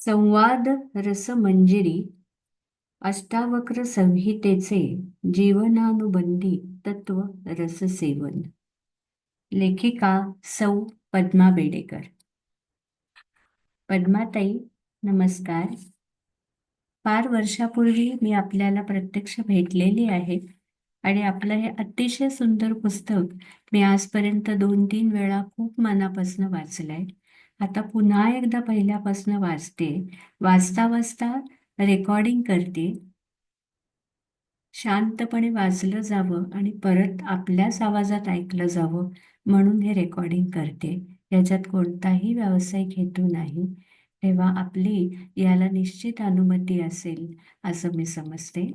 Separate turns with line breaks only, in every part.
संवाद रसमंजिरी अष्टावक्र संहितेचे जीवनानुबंधी तत्व रससेवन लेखिका सौ पद्मा बेडेकर पद्माताई नमस्कार. फार वर्षापूर्वी मी आपल्याला प्रत्यक्ष भेटलेली आहे आणि आपलं हे अतिशय सुंदर पुस्तक मी आजपर्यंत दोन तीन वेळा खूप मनापासून वाचलंय. आता पुन्हा एकदा पहिल्यापासून वाचते. वाचता वाचता रेकॉर्डिंग करते. शांतपणे वाचलं जावं आणि परत आपल्याच आवाजात ऐकलं जावं म्हणून हे रेकॉर्डिंग करते. याच्यात कोणताही व्यावसायिक हेतू नाही. तेव्हा आपली याला निश्चित अनुमती असेल असं मी समजते.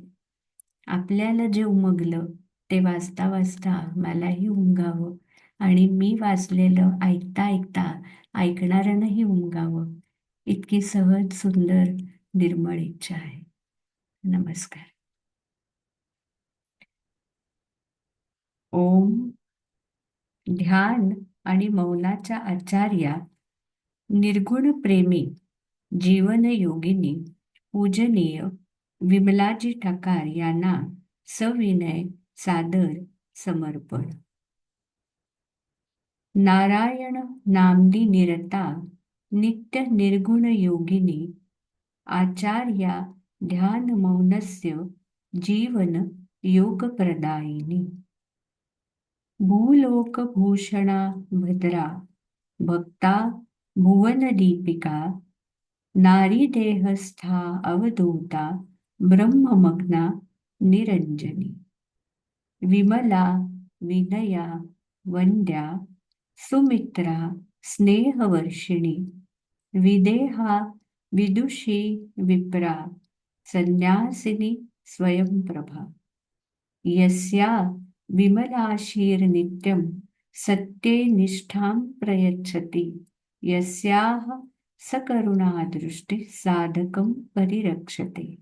आपल्याला जे उमगलं ते वाचता वाचता मलाही उमगावं आणि मी वाचलेलं ऐकता ऐकता ऐकणाऱ्यांनाही उमगावं. इतकी सहज सुंदर निर्मळ इच्छा आहे. नमस्कार. ओम ध्यान आणि मौनाच्या आचार्या निर्गुण प्रेमी जीवन योगिनी पूजनीय विमलाजी ठकार यांना सविनय सादर समर्पण. नारायण नामदी निरता नित्य निर्गुण योगिनी आचार्या ध्यान मौनस्य जीवन योगप्रदायिनी। भूलोकभूषणा भद्रा भक्ता भुवनदीपिका नारीदेहस्था अवधूता ब्रह्ममग्ना निरंजनी। विमला विनया वंद्या सुमित्रा स्नेहवर्षिणी विदेहा विदुषी विप्रा संन्यासिनी स्वयंप्रभा। यस्या विमलाशीर्नित्यं सत्ये निष्ठां प्रयच्छति यस्याः सकरुणादृष्टी साधकं परिरक्षते।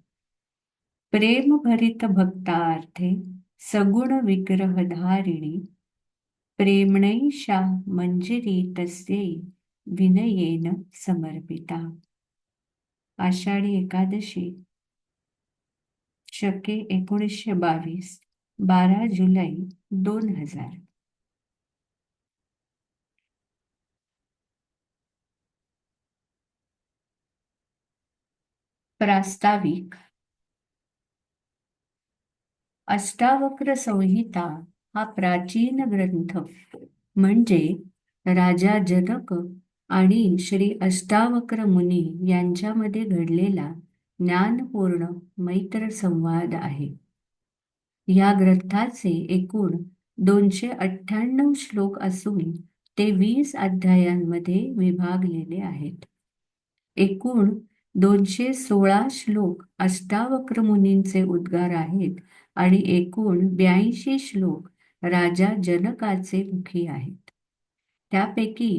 प्रेमभरित भक्तार्थे सगुण विग्रहधारिणी प्रेमणैषा मंजिरी तस्यै विनयेन समर्पिता. आषाढी एकादशी शके एकोणीसशे बावीस बारा जुलै दोन हजार. प्रास्ताविक. अष्टावक्र संहिता हा प्राचीन ग्रंथ म्हणजे राजा जनक आणि श्री अष्टावक्र मुनी यांच्यामध्ये घडलेला ज्ञानपूर्ण मैत्र संवाद आहे. या ग्रंथाचे एकूण दोनशे अठ्ठ्याण्णव श्लोक असून ते वीस अध्यायांमध्ये विभागलेले आहेत. एकूण दोनशे सोळा श्लोक अष्टावक्र मुनींचे उद्गार आहेत आणि एकूण ब्याऐंशी श्लोक राजा जनकाचे मुखी आहेत. त्यापैकी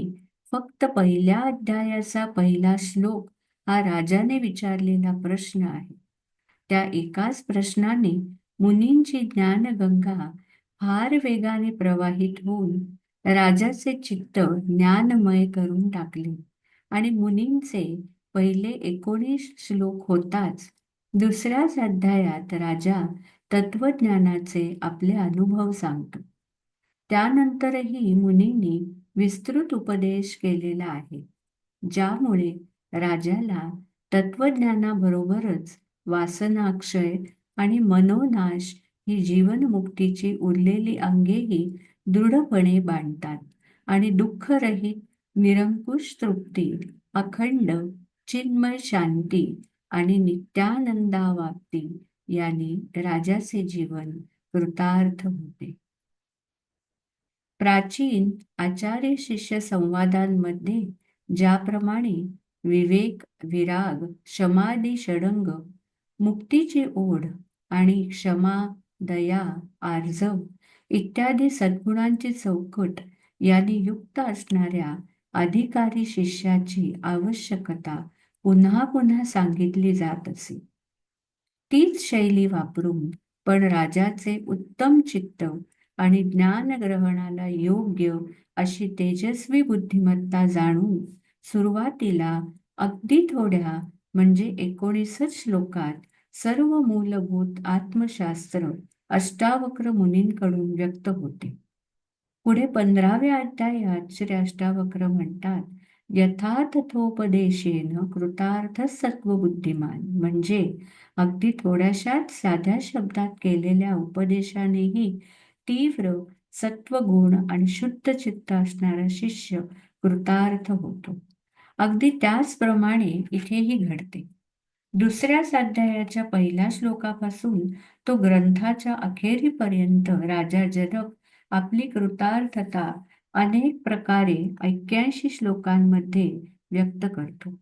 फक्त पहिल्या अध्यायाचा पहिला श्लोक हा राजाने विचारलेला प्रश्न आहे. त्या एकाच प्रश्नाने मुनींची ज्ञानगंगा फार वेगाने प्रवाहित होऊन राजाचे चित्त ज्ञानमय करून टाकले आणि मुनींचे पहिले एकोणीस श्लोक होताच दुसऱ्याच अध्यायात राजा तत्वज्ञानाचे आपले अनुभव सांगतो. त्यानंतरही मुनींनी विस्तृत उपदेश केलेला आहे ज्यामुळे राजाला तत्वज्ञानाबरोबरच वासनाक्षय आणि मनोनाश ही जीवनमुक्तीची उरलेली अंगेही दृढपणे बांधतात आणि दुःखरहित निरंकुश तृप्ती अखंड चिन्मय शांती आणि नित्यानंदावाप्ती याने राजाचे जीवन कृतार्थ होते. प्राचीन आचार्य शिष्य संवादांमध्ये ज्याप्रमाणे विवेक विराग क्षमादी षडंग मुक्तीची ओढ आणि क्षमा दया आर्जव इत्यादी सद्गुणांची चौकट यांनी युक्त असणाऱ्या अधिकारी शिष्याची आवश्यकता पुन्हा पुन्हा सांगितली जात असे. तीच शैली वापरून पण राजाचे उत्तम चित्त आणि ज्ञानग्रहणाला योग्य अशी तेजस्वी बुद्धिमत्ता जाणून सुरुवातीला अगदी थोड्या म्हणजे एकोणीसच श्लोकात सर्व मूलभूत आत्मशास्त्र अष्टावक्र मुनींकडून व्यक्त होते. पुढे पंधराव्या अध्यायात श्री अष्टावक्र म्हणतात यथार्थोपदेशेन कृतार्थ बुद्धिमान म्हणजे अगदी थोड्याशाच साध्या शब्दात केलेल्या उपदेशानेही तीव्र सत्वगुण आणि शुद्ध चित्त असणारा शिष्य कृतार्थ होतो. अगदी त्याचप्रमाणे इथेही घडते. दुसऱ्याच अध्यायाच्या पहिल्या श्लोकापासून तो ग्रंथाच्या अखेरीपर्यंत राजा जनक आपली कृतार्थता अनेक प्रकारे ऐक्याऐंशी श्लोकांमध्ये व्यक्त करतो.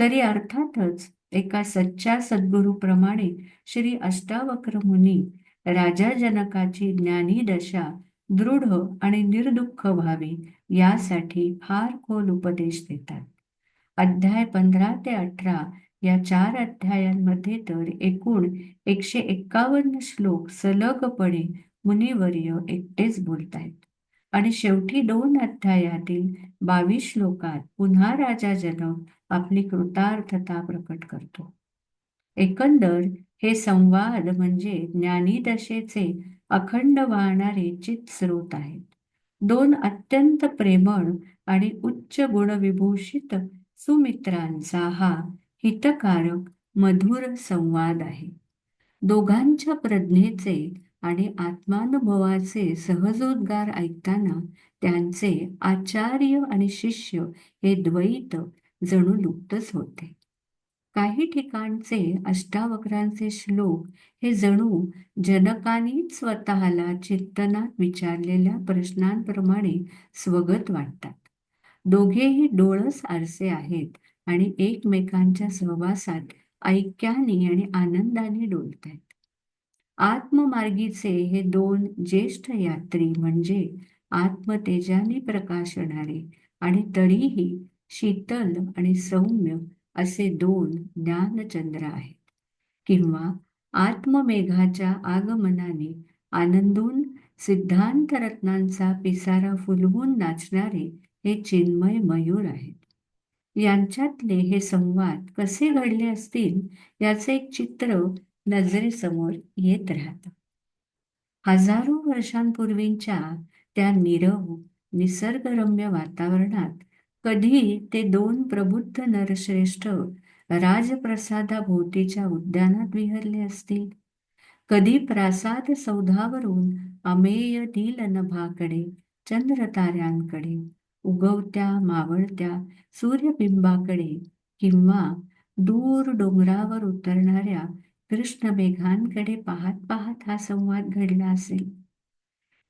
तरी अर्थातच एका सच्च्या सद्गुरूप्रमाणे श्री अष्टावक्र मुनी राजा जनकाची ज्ञानी दशा दृढ आणि निर्दुःख व्हावी यासाठी फार खोल उपदेश देतात. अध्याय पंधरा ते अठरा या चार अध्यायांमध्ये तर एकूण एकशे एक्कावन्न श्लोक सलगपणे मुनिवर्य एकटेच बोलतायत. आणि शेवटी दोन अध्यायातील बावीस श्लोकात पुन्हा राजा जनक आपली कृतार्थता प्रकट करतो. एकंदर हे संवाद म्हणजे ज्ञानीदशेचे अखंड वाहणारे चित स्रोत आहेत. दोन अत्यंत प्रेमळ आणि उच्च गुणविभूषित सुमित्रांचा हा हितकारक मधुर संवाद आहे. दोघांच्या प्रज्ञेचे आणि आत्मानुभवाचे सहजोद्गार ऐकताना त्यांचे आचार्य आणि शिष्य हे द्वैत जणू लुप्तच होते. काही ठिकाणचे अष्टावक्रांचे श्लोक हे जणू जनकानीच स्वतःला चिंतनात विचारलेल्या प्रश्नांप्रमाणे स्वगत वाटतात. दोघेही डोळस आरसे आहेत आणि एकमेकांच्या सहवासात ऐक्याने आणि आनंदाने डोलत आहेत आत्ममार्गीचे हे दोन ज्येष्ठ यात्री म्हणजे आत्मतेजाने प्रकाशणारे आणि तरीही शीतल आणि सौम्य असे दोन ज्ञानचंद्र आहेत. किंवा आत्ममेघाच्या आगमनाने आनंदून सिद्धांत रत्नांचा पिसारा फुलवून नाचणारे हे चिन्मय मयूर आहेत. यांच्यातले हे संवाद कसे घडले असतील याचे एक चित्र नजरेसमोर येत राहतं. हजारो वर्षांपूर्वीच्या त्या निरव निसर्गरम्य वातावरणात कधी ते दोन प्रबुद्ध नरश्रेष्ठ राजप्रसादाभोवतीच्या उद्यानात विहरले असतील? कधी प्रासाद सौधावरून अमेय नील नभाकडे चंद्रताऱ्यांकडे उगवत्या मावळत्या सूर्यबिंबाकडे किंवा दूर डोंगरावर उतरणाऱ्या कृष्ण मेघांकडे पाहत पाहत हा संवाद घडला असेल.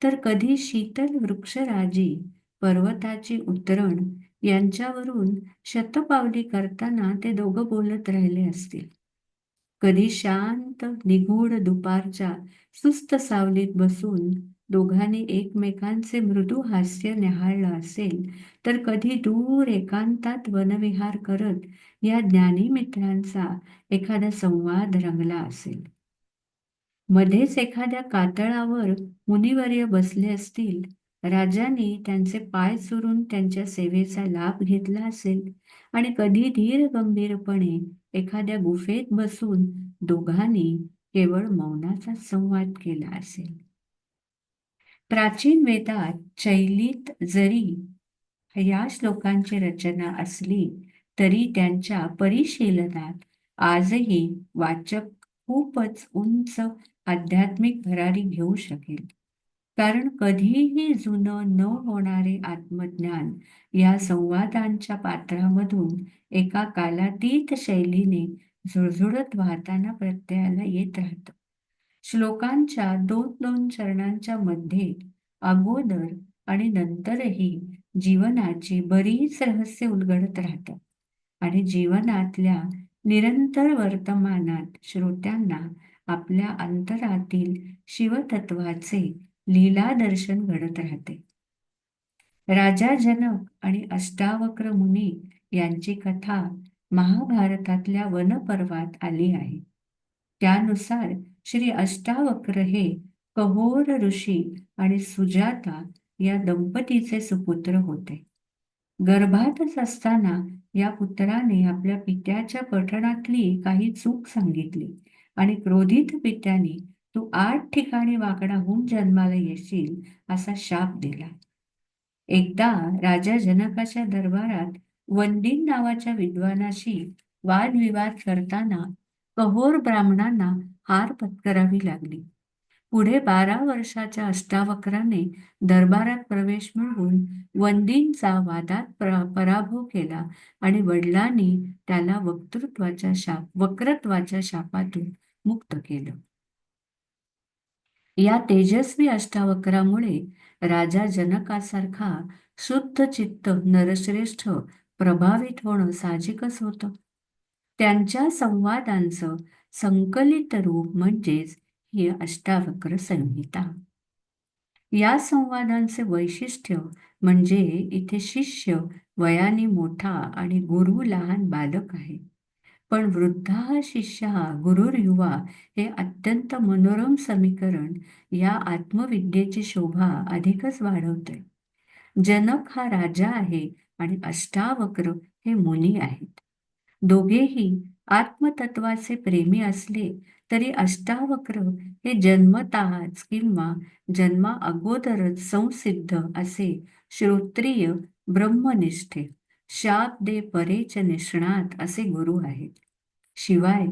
तर कधी शीतल वृक्षराजी पर्वताची उतरण यांच्यावरून शतपावली करताना ते दोघं बोलत राहिले असतील. कधी शांत निगूढ दुपारच्या सुस्त सावलीत बसून दोघांनी एकमेकांचे मृदू हास्य न्याहाळलं असेल तर कधी दूर एकांतात वनविहार करत या ज्ञानी मित्रांचा एखादा संवाद रंगला असेल. मध्येच एखाद्या कातळावर मुनिवर्य बसले असतील राजांनी त्यांचे पाय चुरून त्यांच्या सेवेचा लाभ घेतला असेल आणि कधी धीर गंभीरपणे एखाद्या गुफेत बसून दोघांनी केवळ मौनाचा संवाद केला असेल. प्राचीन वेदात चैलीत जरी या श्लोकांची रचना असली तरी त्यांच्या परिशीलनात आजही वाचक खूपच उंच आध्यात्मिक भरारी घेऊ शकेल. कारण कधीही जुनं न होणारे आत्मज्ञान या संवादांच्या पात्रामधून एका कालातीत शैलीने झुळझुळत वाहताना प्रत्ययाला येत राहतं. श्लोकांच्या दोन दोन चरणांच्या मध्ये अगोदर आणि नंतरही जीवनाची बरीच रहस्य उलगडत राहतात. आणि जीवनातल्या निरंतर वर्तमानात श्रोत्यांना आपल्या अंतरातील शिवतत्वाचे लीला दर्शन घडत राहते. राजा जनक आणि अष्टावक्र मुनी यांची कथा महाभारतातल्या वनपर्वात आली आहे. त्यानुसार श्री अष्टावक्र हे कहोर ऋषी आणि सुजाता या दंपतीचे सुपुत्र होते. गर्भातच असताना या पुत्राने आपल्या पित्याच्या पठणातली काही चूक सांगितली आणि क्रोधित पित्याने तू आठ ठिकाणी वाकडा होऊन जन्माला येशील असा शाप दिला. एकदा राजा जनकाच्या दरबारात वंदिन नावाच्या विद्वानाशी वादविवाद करताना कहोर ब्राह्मणांना हार पत्करावी लागली. पुढे बारा वर्षाच्या अष्टावक्राने दरबारात प्रवेश मिळवून वंदींचा वादात पराभव केला आणि वडिलांनी त्याला वक्तृत्वाच्या शाप वक्रत्वाच्या शापातून मुक्त केलं. या तेजस्वी अष्टावक्रामुळे राजा जनकासारखा शुद्ध चित्त नरश्रेष्ठ प्रभावित होणं साहजिकच होतं. त्यांच्या संवादांचं संकलित रूप म्हणजेच ही अष्टावक्र संहिता. या संवादांचे वैशिष्ट्य म्हणजे इथे शिष्य वयाने मोठा आणि गुरु लहान बालक आहे. पण वृद्धा शिष्य गुरुर युवा हे अत्यंत मनोरम समीकरण या आत्मविद्येची शोभा अधिकच वाढवते. जनक हा राजा आहे आणि अष्टावक्र हे मुनी आहेत. दोघेही आत्मतत्वाचे प्रेमी असले तरी अष्टावक्र हे जन्मताच किंवा जन्मा अगोदरच संसिद्ध असे श्रोत्रिय ब्रह्मनिष्ठे शाप दे परेच निष्णात असे गुरु आहेत. शिवाय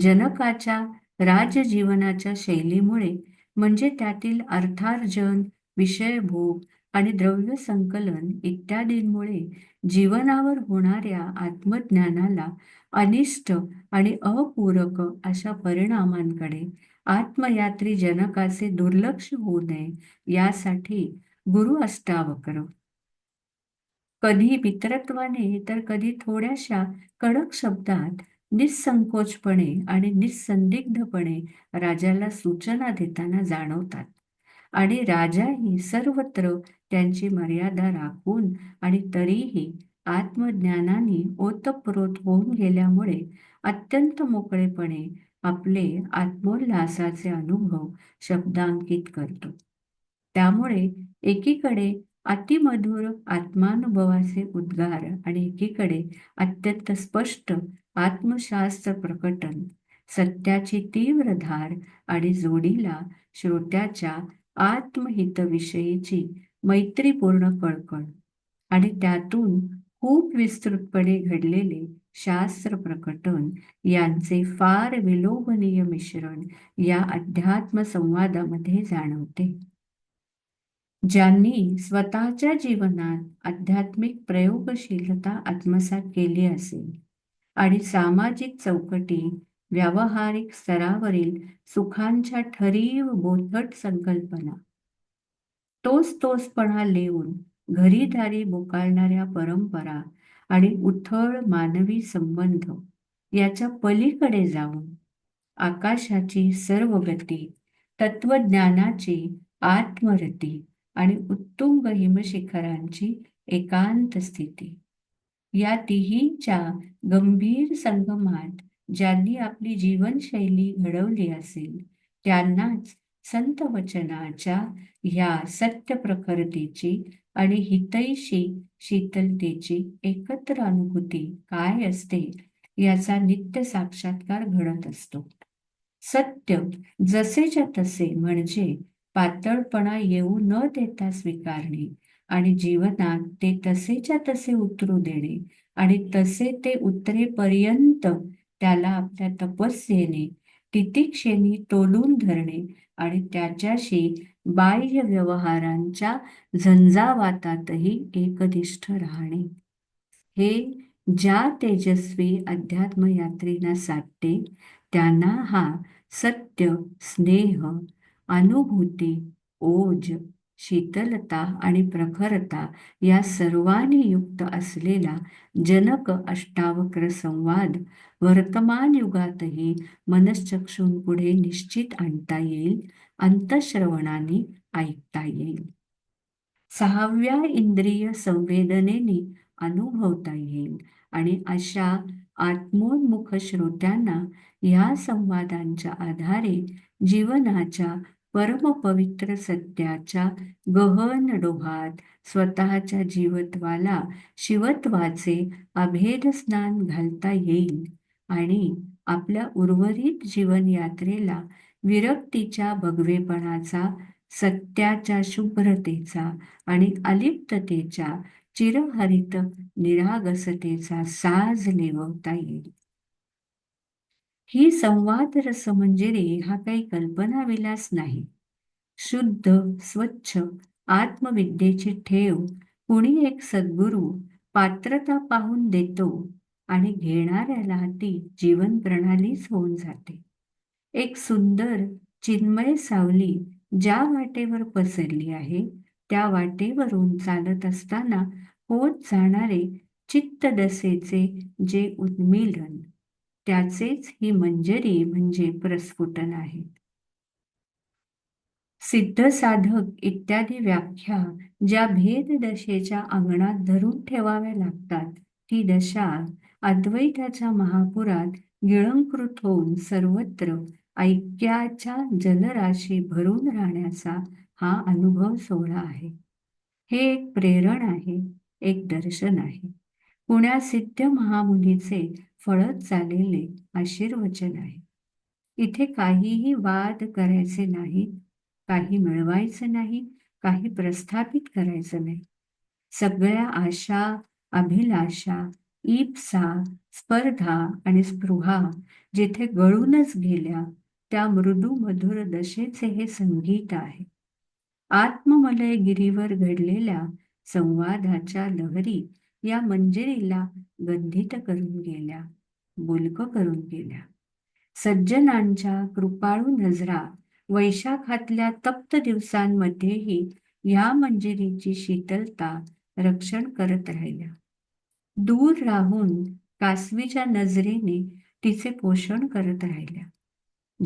जनकाच्या राजजीवनाच्या शैलीमुळे म्हणजे त्यातील अर्थार्जन विषयभोग आणि द्रव्य संकलन इत्यादींमुळे जीवनावर होणाऱ्या आत्मज्ञानाला अनिष्ट आणि अपूरक अशा परिणामांकडे आत्मयात्री जनकाचे दुर्लक्ष होऊ नये यासाठी गुरु अष्टावक्र. कधी मित्रत्वाने तर कधी थोड्याशा कडक शब्दात निसंकोचपणे आणि निसंदिग्धपणे राजाला सूचना देताना जाणवतात. आणि राजाही सर्वत्र त्यांची मर्यादा राखून आणि तरीही आत्मज्ञानाने ओतप्रोत होऊन गेल्यामुळे अत्यंत मोकळेपणे आपले आत्मोल्लासाचे अनुभव शब्दांकित करतो. त्यामुळे एकीकडे अतिमधुर आत्मानुभवाचे उद्गार आणि एकीकडे अत्यंत स्पष्ट आत्मशास्त्र प्रकटन सत्याची तीव्र धार आणि जोडीला श्रोत्याच्या आत्महितविषयीची मैत्रीपूर्ण कळकळ आणि त्यातून खूप विस्तृतपणे घडलेले शास्त्र प्रकटन यांचे फार विलोभनीय मिश्रण या अध्यात्म संवादामध्ये जाणवते. ज्यांनी स्वतःच्या जीवनात आध्यात्मिक प्रयोगशीलता आत्मसात केली असेल आणि सामाजिक चौकटी व्यावहारिक स्तरावरील सुखांच्या ठरीव बोधट संकल्पना तोच तोचपणा लेऊन घरीदारी बोकाळणाऱ्या परंपरा आणि उथळ मानवी संबंध याच्या पलीकडे जाऊन आकाशाची सर्व गती तत्वज्ञानाची आत्मरती आणि उत्तुंग हिमशिखरांची एकांत स्थिती. या तिहींच्या गंभीर संगमात ज्यांनी आपली जीवनशैली घडवली असेल त्यांनाच संत वचनाच्या ह्या सत्य प्रखरतेची आणि हितैषी शीतलतेची एकत्र अनुभूती काय असते याचा नित्य साक्षात्कार घडत असतो. सत्य जसेच्या तसे म्हणजे पातळपणा येऊ न देता स्वीकारणे आणि जीवनात ते तसेच्या तसे उतरू देणे आणि तसे ते उतरेपर्यंत त्याला आपल्या तपस्येने तितिक्षेने तोलून धरणे आणि त्याच्याशी बाह्य व्यवहारांच्या झंझावातातही एकनिष्ठ राहणे. हे ज्या तेजस्वी अध्यात्मयात्रींना साधते त्यांना हा सत्य स्नेह अनुभूती ओज शीतलता आणि प्रखरता या सर्वांनी युक्त असलेला जनक अष्टावक्र संवाद वर्तमान युगातही मनश्चक्षूंपुढे निश्चित आणता येईल अंतश्रवणाने ऐकता येईल. सहाव्या इंद्रिय संवेदनेने अनुभवता येईल आणि अशा आत्मोन्मुख श्रोत्यांना या संवादांच्या आधारे जीवनाच्या परमपवित्र सत्याच्या गहन डोहात स्वतःच्या जीवत्वाला शिवत्वाचे अभेद स्नान घालता येईल आणि आपल्या उर्वरित जीवन यात्रेला विरक्तीच्या भगवेपणाचा सत्याच्या शुभ्रतेचा आणि अलिप्ततेच्या चिरहरित निरागसतेचा साज लेवता येईल. ही संवाद रसमंजिरी म्हणजे हा काही कल्पना विलास नाही. शुद्ध स्वच्छ आत्मविद्येची ठेव कुणी एक सद्गुरू पात्रता पाहून देतो आणि घेणाऱ्याला ती जीवन प्रणालीच होऊन जाते. एक सुंदर चिन्मय सावली ज्या वाटेवर पसरली आहे त्या वाटेवरून चालत असताना होत जाणारे चित्तदसेचे जे उन्मिलन त्याचेच ही मंजरी म्हणजे प्रस्फुटन आहे. सिद्ध साधक इत्यादी व्याख्या ज्या भेद दशेच्या अंगणात धरून ठेवाव्या लागतात ती दशा अद्वैताच्या महापुरात गिळंकृत होऊन सर्वत्र ऐक्याच्या जलराशी भरून राहण्याचा हा अनुभव सोहळा आहे. हे एक प्रेरण आहे एक दर्शन आहे. पुण्या सिद्ध महामुनीचे फळत चाललेले आशीर्वचन आहे. इथे काहीही वाद करायचे नाही काही मिळवायचं नाही काही प्रस्थापित करायचं नाही. सगळ्या आशा अभिलाषा इप्सा स्पर्धा आणि स्पृहा जिथे गळूनच गेल्या त्या मृदू मधुर दशेचे हे संगीत आहे. आत्ममलय गिरीवर घडलेल्या संवादाच्या लहरी या मंजिरीला गंधित करून गेल्या बुलक करून गेल्या. सज्जनांच्या कृपाळू नजरा वैशाखातल्या तप्त दिवसांमध्येही या मंजिरीची शीतलता रक्षण करत राहिल्या. दूर राहून कासवीच्या नजरेने तिचे पोषण करत राहिल्या.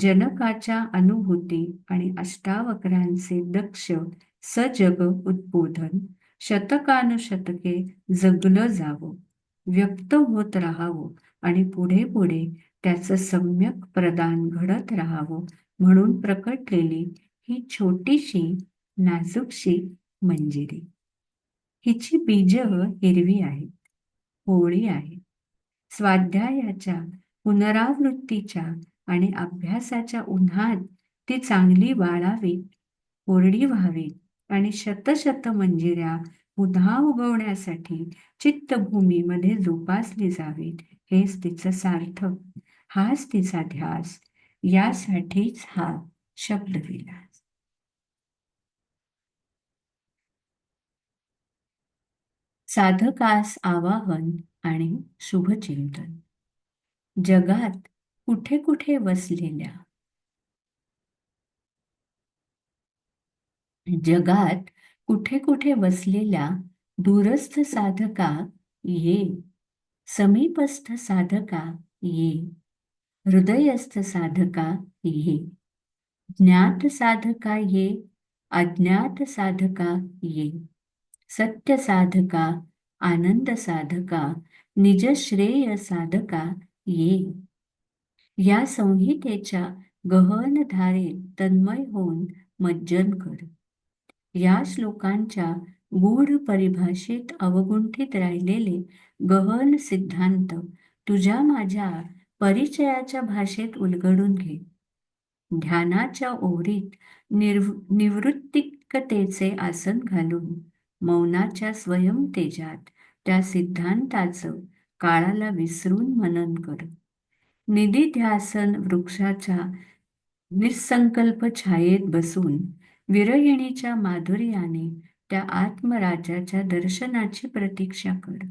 जनकाच्या अनुभूती आणि अष्टावक्रांचे दक्ष सजग उद्बोधन शतकानुशतके जगलं जावं. व्यक्त होत राहावं आणि पुढे पुढे त्याचं सम्यक प्रदान घडत राहावं म्हणून प्रकटलेली ही छोटीशी नाजूकशी मंजिरी. हिची बीज हिरवी आहेत होळी आहे. स्वाध्यायाच्या पुनरावृत्तीच्या आणि अभ्यासाच्या उन्हात ती चांगली वाळावी कोरडी व्हावी. आणि शतशत मंजिऱ्या पुन्हा उगवण्यासाठी चित्तभूमीमध्ये जोपासली जावीत. हेच तिचं सार्थक. हाच तिचा ध्यास. यासाठीच हा शब्दविलास. साधकास आवाहन आणि शुभचिंतन. जगात कुठे कुठे वसलेल्या जगात कुठे कुठे वसलेल्या दूरस्थ साधका ये समीपस्थ साधका ये हृदयस्थ साधका ये ज्ञात साधका ये अज्ञात साधका ये सत्य साधका आनंद साधका निजश्रेय साधका ये. या संहितेच्या गहन धारेत तन्मय होऊन मज्जन कर. या श्लोकांच्या गूढ परिभाषेत अवगुंठित राहिलेले गहन सिद्धांत तुझ्या माझ्या परिचयाच्या भाषेत उलगडून घे. ध्यानाच्या ओरीत निर्व निवृत्तिकतेचे आसन घालून मौनाच्या स्वयं तेजात त्या सिद्धांताचं काळाला विसरून मनन कर. निधिध्यासन वृक्षाच्या निसंकल्प छायेत बसून विरहिणीच्या माधुर्याने त्या आत्मराजाच्या दर्शनाची प्रतीक्षा कर.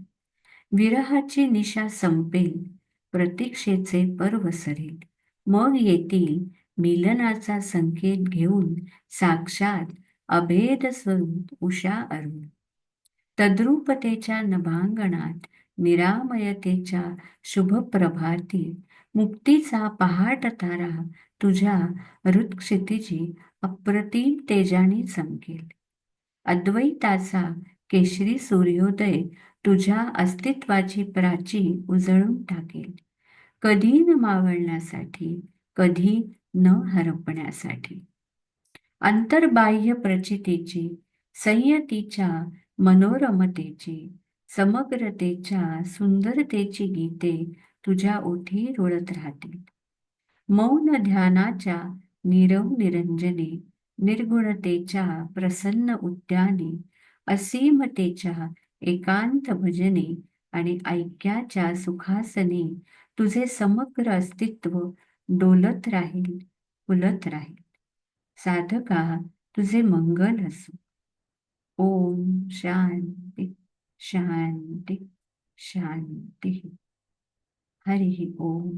विरहाची निशा संपेल प्रतीक्षेचे पर्व सरेल. मग येतील मिलनाचा संकेत घेऊन साक्षात अभेद स्वरूप उषा अरुण. तद्रुपतेच्या नभांगणात निरामयतेच्या शुभप्रभाती मुक्तीचा पहाट तारा तुझ्या हृत्क्षितिजी अप्रतिम तेजाने चमकेल. अद्वैताचा केशरी सूर्योदय तुझ्या अस्तित्वाची प्राची उजळून टाकेल. कधी न मावळण्यासाठी कधी न हरपण्यासाठी. अंतर्बाह्य प्रचितीची संयतीच्या मनोरमतेची समग्रतेच्या सुंदरतेची गीते तुझ्या ओठी रुळत राहतील. मौन ध्यानाच्या नीरव निरंजने निर्गुणतेच्या प्रसन्न उद्याने असीमतेच्या एकांत भजने आणि ऐक्याच्या सुखासने तुझे समग्र अस्तित्व डोलत राहील फुलत राहील. साधका तुझे मंगल असो. ओम शांती शांती शांती. हरि ओम.